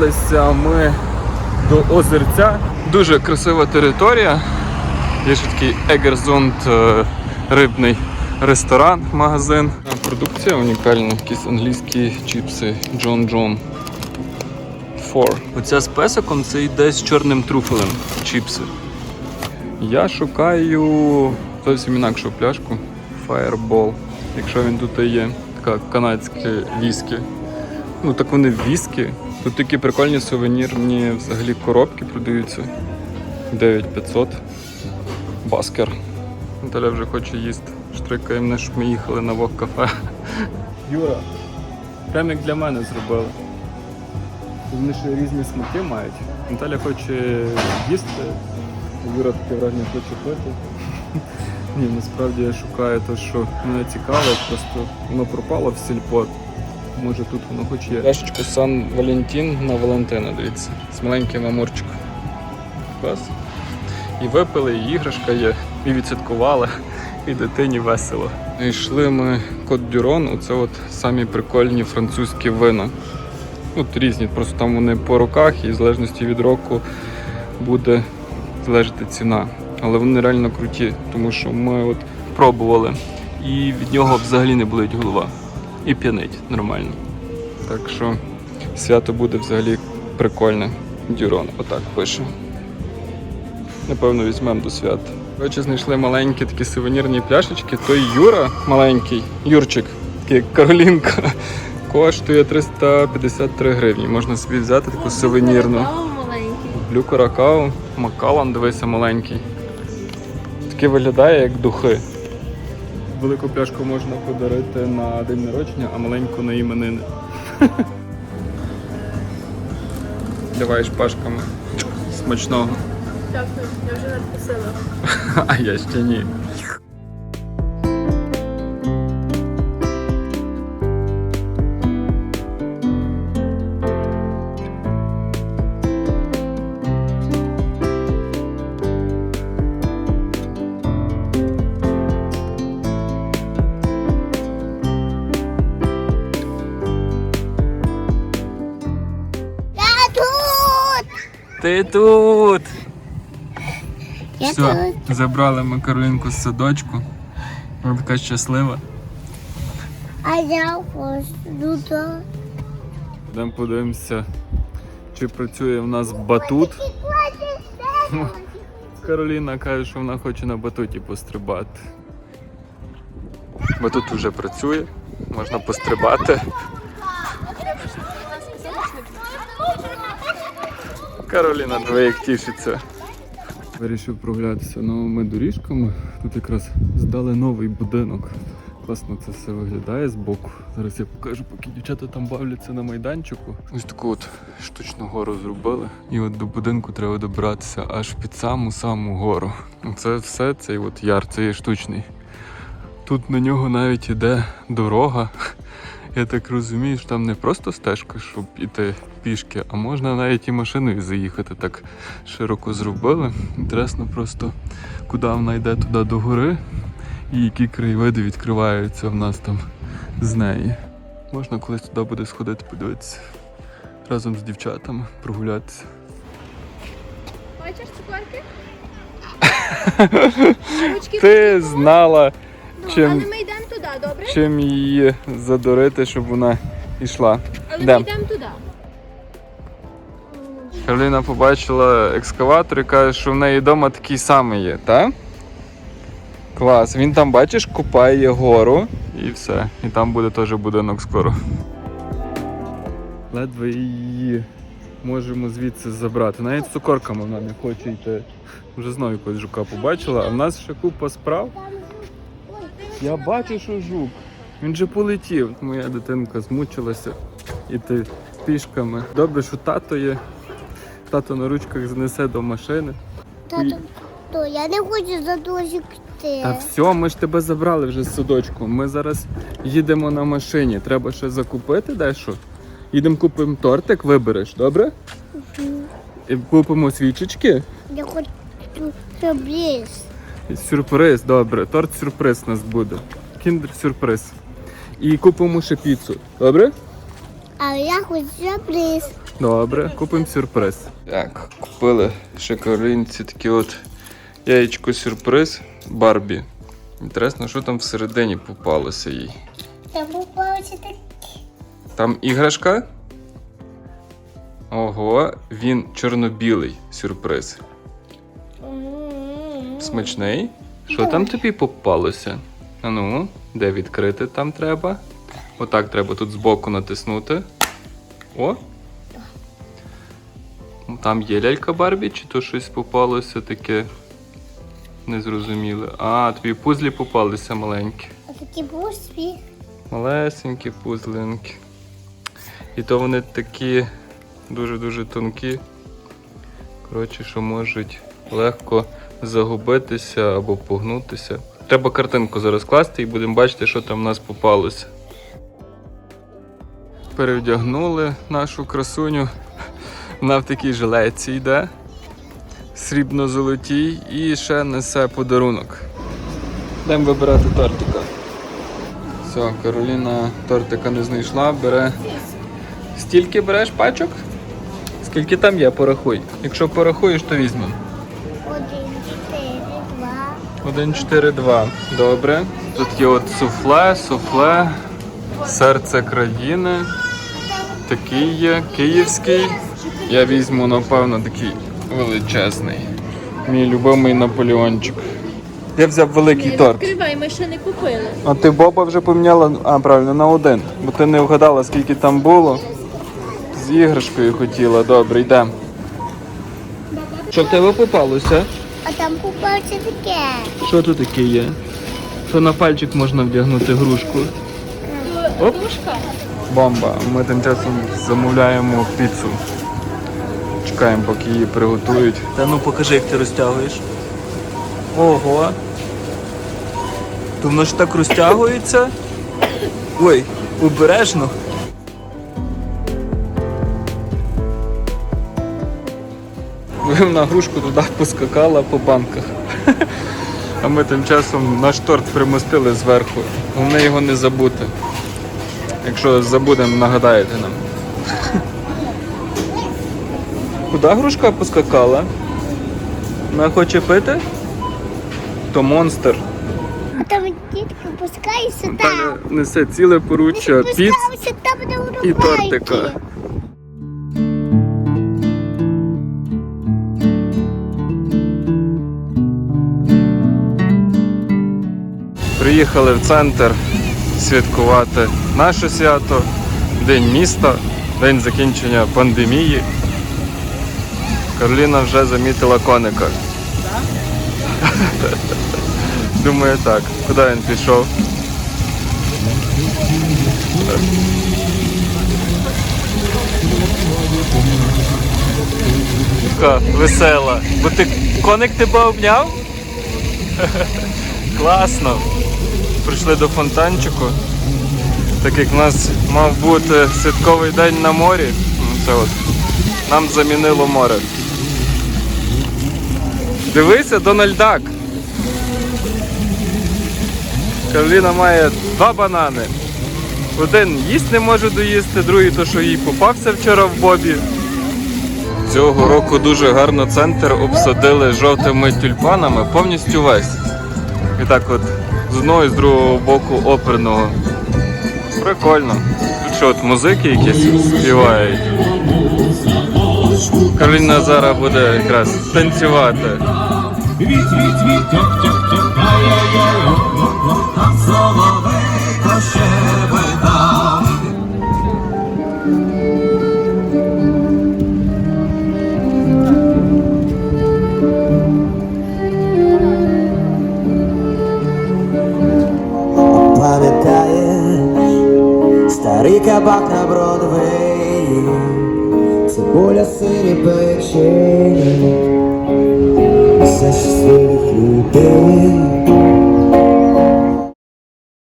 Добралися ми до озерця. Дуже красива територія. Є ще такий Егерзунд е, рибний ресторан, магазин. Продукція унікальна, якісь англійські чіпси Джон Джон. Four. Оця з песиком це йде з чорним труфелем чіпси. Я шукаю зовсім інакшу пляшку Fireball. Якщо він тут і є, така канадська віскі. Ну так вони віскі. Тут такі прикольні сувенірні взагалі коробки продаються. 9500. Баскер. Наталя вже хоче їсти. Штрикає мене, щоб ми їхали на вок кафе. Юра, прям як для мене зробили. Вони ще різні смаки мають. Наталя хоче їсти, Юра таке враження хоче пити. Ні, насправді я шукаю те, що мене цікавить, просто воно пропало в сільпо. Може тут воно хоч є. Пляшечку Сан Валентин на Валентина, дивіться. З маленьким амурчиком. Клас. І випили, і іграшка є, і відсвяткували, і дитині весело. Йшли ми Кот Дюрон, оце от самі прикольні французькі вина. От різні, просто там вони по роках і в залежності від року буде залежати ціна. Але вони реально круті, тому що ми от пробували і від нього взагалі не болить голова. І п'янить нормально. Так що свято буде взагалі прикольне. Дюрон, отак пише. Напевно, візьмемо до свята. Коротше, знайшли маленькі такі сувенірні пляшечки. Той Юра маленький, Юрчик, такий як Каролінка, коштує 353 гривні. Можна собі взяти таку сувенірну. Маленький. Макалан, дивися маленький. Такий виглядає як духи. Велику пляшку можна подарити на день народження, а маленьку на іменини. Давай шпажками. Смачного. Дякую, я вже надписала. А я ще ні. Ти тут! Я Все, забрали ми Каролінку з садочку. Вона така щаслива. А я хочу тут. Йдемо подивимося, чи працює в нас батут. Кароліна каже, що вона хоче на батуті пострибати. Батут вже працює, можна пострибати. Кароліна диви, тішиться. Вирішив прогулятися новими доріжками. Тут якраз здали новий будинок. Класно це все виглядає збоку. Зараз я покажу, поки дівчата там бавляться на майданчику. Ось таку от штучну гору зробили. І от до будинку треба добиратися аж під саму саму гору. Це все цей от яр, це є штучний. Тут на нього навіть іде дорога. Я так розумію, що там не просто стежка, щоб іти пішки, а можна навіть і машиною заїхати. Так широко зробили. Інтересно просто, куди вона йде туди до гори і які краєвиди відкриваються в нас там з неї. Можна колись туди буде сходити, подивитися разом з дівчатами, прогулятися. Хочеш цукерки? Ручки Ти знала, Ну, чим- чим її задурити, щоб вона йшла. Але Йдем. ми йдемо туди. Кароліна побачила екскаватор і каже, що в неї вдома такий самий є, так? Клас. Він там, бачиш, купає гору і все. І там буде теж будинок скоро. Ледве її можемо звідси забрати. Навіть з цукорками вона не хоче йти. Вже знову якогось жука побачила, а в нас ще купа справ. Я бачу, що жук. Він же полетів. Моя дитинка змучилася іти пішками. Добре, що тато є. Тато на ручках занесе до машини. Тату, то я не хочу за дощик йти. Та все, ми ж тебе забрали вже з садочку. Ми зараз їдемо на машині. Треба ще закупити дещо. Їдемо купимо тортик, вибереш, добре? І купимо свічечки. Я хочу сюрприз. Сюрприз, добре. Торт сюрприз у нас буде. Кіндер сюрприз. І купимо ще піцу, добре? А я хочу сюрприз. Добре, купимо сюрприз. Так, купили ще такі от яєчко сюрприз Барбі. Інтересно, що там всередині попалося їй. Я попалася так. Там іграшка. Ого, він чорно-білий сюрприз. Смачний. Що там тобі попалося? А ну, де відкрити там треба? Отак треба тут збоку натиснути. О! Там є лялька Барбі, чи то щось попалося таке незрозуміле. А, тобі пузлі попалися маленькі. А такі бусві. Малесенькі пузлинки. І то вони такі дуже-дуже тонкі. Коротше, що можуть легко загубитися або погнутися. Треба картинку зараз класти і будемо бачити, що там в нас попалося. Перевдягнули нашу красуню. Вона в такій жилетці йде. Срібно-золотій і ще несе подарунок. Йдемо вибирати тортика. Все, Кароліна тортика не знайшла, бере. Стільки береш пачок? Скільки там є, порахуй. Якщо порахуєш, то візьмемо. Один, чотири, два. 1, 4, 2. Добре. Тут є от суфле, суфле, серце країни. Такий є, київський. Я візьму, напевно, такий величезний. Мій любимий Наполеончик. Я взяв великий торт. Відкривай, ми ще не купили. А ти Боба вже поміняла, а правильно, на один. Бо ти не вгадала, скільки там було. З іграшкою хотіла, добре, йдемо. Що в тебе попалося? А там попалося таке. Що тут таке є? Що на пальчик можна вдягнути грушку? Оп. Душка. Бомба. Ми тим часом замовляємо піцу. Чекаємо, поки її приготують. Та ну покажи, як ти розтягуєш. Ого. То воно ж так розтягується. Ой, обережно. Вона грушку туди поскакала по банках. А ми тим часом наш торт примостили зверху. Головне його не забути. Якщо забудемо, нагадаєте нам. Куди грушка поскакала? Вона хоче пити? То монстр. А там дітка пускається там. Несе ціле поруччя піц і тортика. Приїхали в центр святкувати наше свято, День міста, день закінчення пандемії. Кароліна вже замітила коника. Думаю, так. Куди він пішов? Така весела. Бо ти коник тебе обняв? Класно. Прийшли до фонтанчику. Так як в нас мав бути святковий день на морі. ну, Це от. Нам замінило море. Дивися, Дональд Дак. Кароліна має два банани. Один їсть не може доїсти, другий то, що їй попався вчора в Бобі. Цього року дуже гарно центр обсадили жовтими тюльпанами повністю весь. І так от з одного і з другого боку оперного. Прикольно. Тут що от музики якісь співають. Кароліна зараз буде якраз танцювати. Там соловейко щебетав. Старий кабак на Бродвеї, цибуля сирі печені, все щасливих людей.